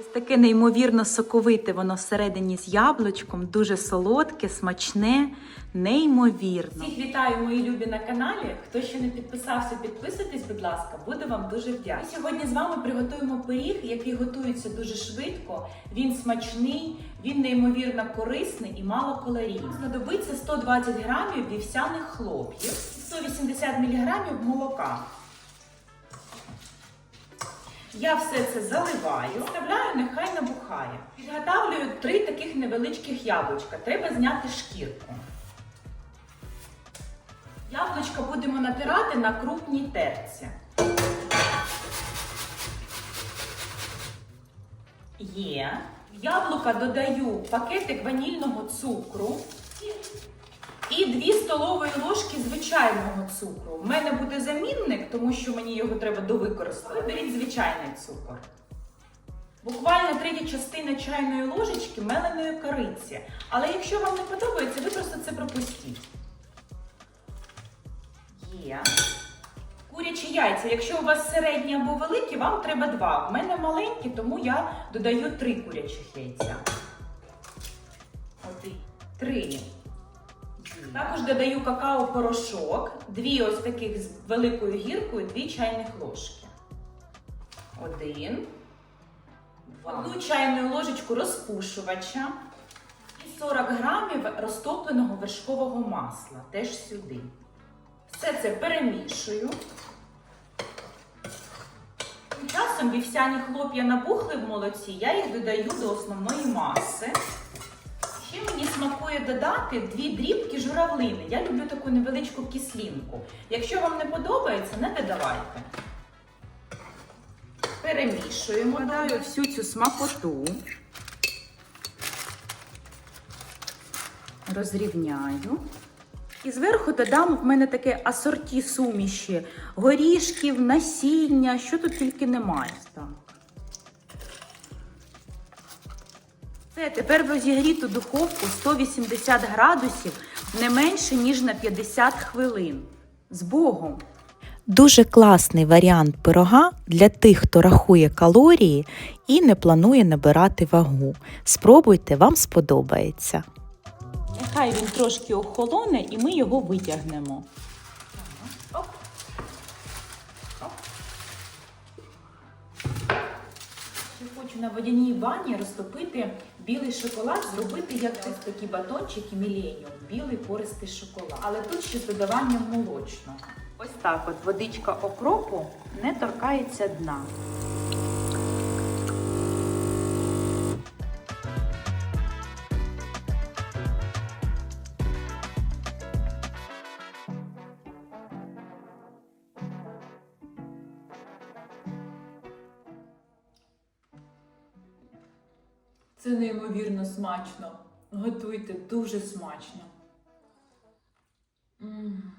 Ось таке неймовірно соковите, воно всередині з яблучком, дуже солодке, смачне, неймовірно. Всіх вітаю, мої любі на каналі. Хто ще не підписався, підписуйтесь, будь ласка, буду вам дуже вдячна. Сьогодні з вами приготуємо пиріг, який готується дуже швидко. Він смачний, він неймовірно корисний і мало калорій. Знадобиться 120 грамів вівсяних хлоп'їв, 180 мг молока. Я все це заливаю, три таких невеличких яблучка. Треба зняти шкірку. Яблучка будемо натирати на крупній терці. Є. В яблука додаю пакетик ванільного цукру і 2 столової ложки звичайного цукру. У мене буде замінник, тому що мені його треба довикористати. Беріть звичайний цукор. Буквально третя частина чайної ложечки меленої кориці. Але якщо вам не подобається, ви просто це пропустіть. Є. Курячі яйця. Якщо у вас середні або великі, вам треба два. У мене маленькі, тому я додаю три курячих яйця. Один. Три. Також додаю какао-порошок, дві ось таких з великою гіркою, дві чайних ложки. Один. Одну чайну ложечку розпушувача і 40 грамів розтопленого вершкового масла. Теж сюди. Все це перемішую. Часом вівсяні хлоп'я набухли в молоці, я їх додаю до основної маси. Ще мені смакує додати дві дрібки журавлини. Я люблю таку невеличку кислинку. Якщо вам не подобається, не додавайте. Перемішуємо. Додаю всю цю смакоту. Розрівняю. І зверху додам в мене таке асорті суміші горішків, насіння, що тут тільки немає. Так. Все, тепер розігріту духовку 180 градусів не менше, ніж на 50 хвилин. З Богом! Дуже класний варіант пирога для тих, хто рахує калорії і не планує набирати вагу. Спробуйте, вам сподобається. Нехай він трошки охолоне і ми його витягнемо. Хочу на водяній бані розтопити білий шоколад, зробити як ось такі батончики міленіум, білий пористий шоколад. Але тут ще з додаванням молочного. Ось так от водичка окропу не торкається дна. Це неймовірно смачно. Готуйте дуже смачно. М.